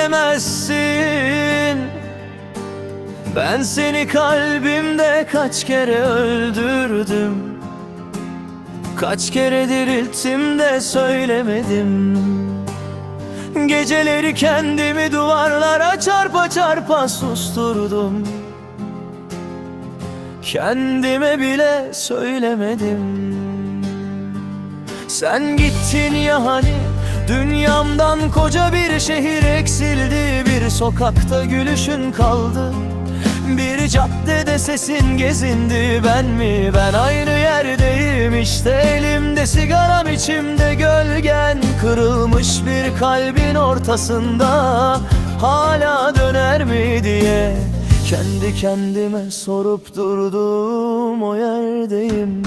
Bilemezsin. Ben seni kalbimde kaç kere öldürdüm. Kaç kere dirilttim de söylemedim. Geceleri kendimi duvarlara çarpa çarpa susturdum. Kendime bile söylemedim. Sen gittin ya hani Dünyamdan koca bir şehir eksildi Bir sokakta gülüşün kaldı. Bir caddede sesin gezindi Ben mi ben aynı yerdeyim. İşte Elimde sigaram içimde gölgen. Kırılmış bir kalbin ortasında Hala döner mi diye Kendi kendime sorup durdum o yerdeyim.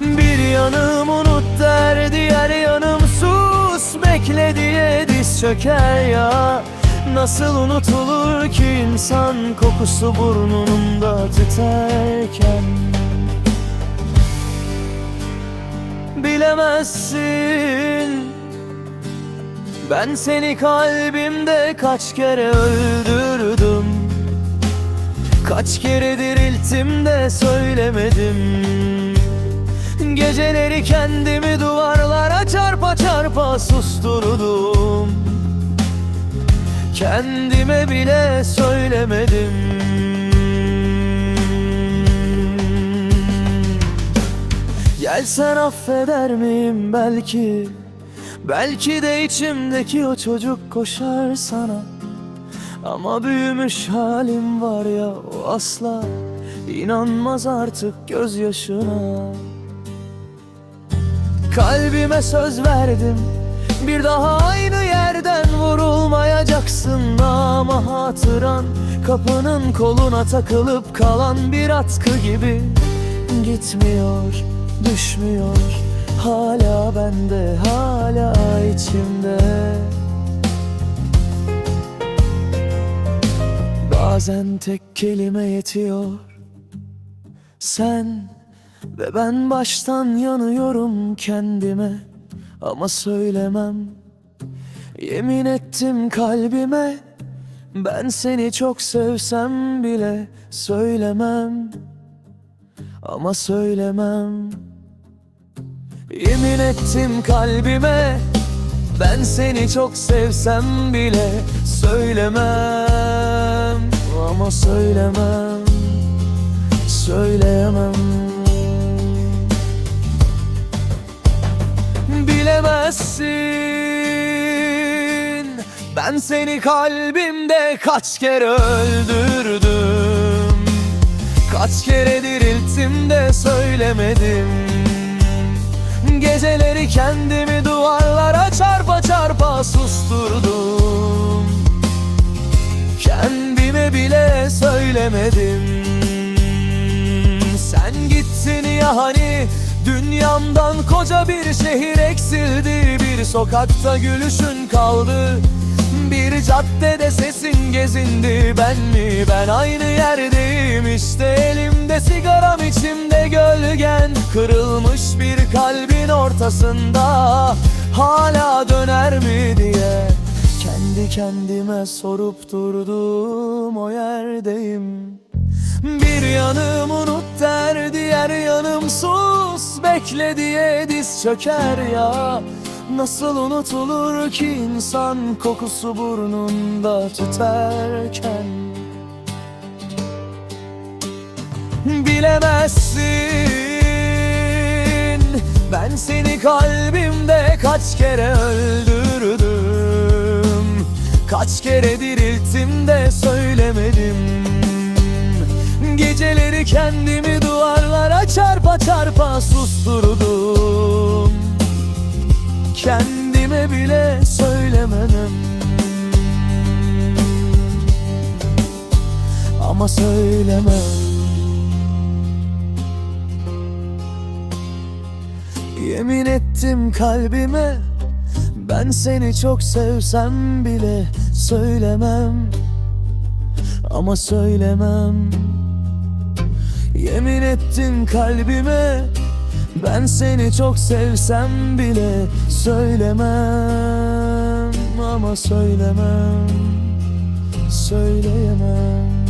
Bir yanım unut der diğer yanım Bekle diye diz çöker ya. Nasıl unutulur ki insan kokusu burnunda tüterken? Bilemezsin. Ben seni kalbimde kaç kere öldürdüm. Kaç kere dirilttim de söylemedim Geceleri kendimi duvarlara çarpa çarpa susturdum. Kendime bile söylemedim. Gelsen affeder miyim belki? Belki de içimdeki o çocuk koşar sana. Ama büyümüş halim var ya o asla inanmaz artık gözyaşına Kalbime söz verdim. Bir daha aynı yerden vurulmayacaksın. Ama hatıran kapının koluna takılıp kalan bir atkı gibi Gitmiyor, düşmüyor. Hala bende, hala içimde. Bazen tek kelime yetiyor. Sen ve ben baştan yanıyorum kendime Ama söylemem. Yemin ettim kalbime Ben seni çok sevsem bile Söylemem. Ama söylemem. Yemin ettim kalbime Ben seni çok sevsem bile Söylemem. Ama söylemem. Söyleyemem Ben seni kalbimde kaç kere öldürdüm. Kaç kere dirilttim de söylemedim. Geceleri kendimi duvarlara çarpa çarpa susturdum. Kendime bile söylemedim. Sen gittin ya hani Dünyamdan koca bir şehir eksildi. Bir sokakta gülüşün kaldı Bir caddede sesin gezindi Ben mi? Ben aynı yerdeyim işte Elimde sigaram içimde gölgen. Kırılmış bir kalbin ortasında Hala döner mi diye Kendi kendime sorup durdum o yerdeyim. Bir yanım unut der diğer yanım sus. Bekle diye diz çöker ya Nasıl unutulur ki insan kokusu burnunda tüterken? Bilemezsin. Ben seni kalbimde kaç kere öldürdüm. Kaç kere dirilttim de söylemedim. Geceleri kendimi duvarlara çarpa çarpa susturdum Kendime bile söylemedim. Ama söylemem. Yemin ettim kalbime Ben seni çok sevsem bile Söylemem. Ama söylemem. Yemin ettim kalbime ben seni çok sevsem bile söylemem ama söylemem söyleyemem.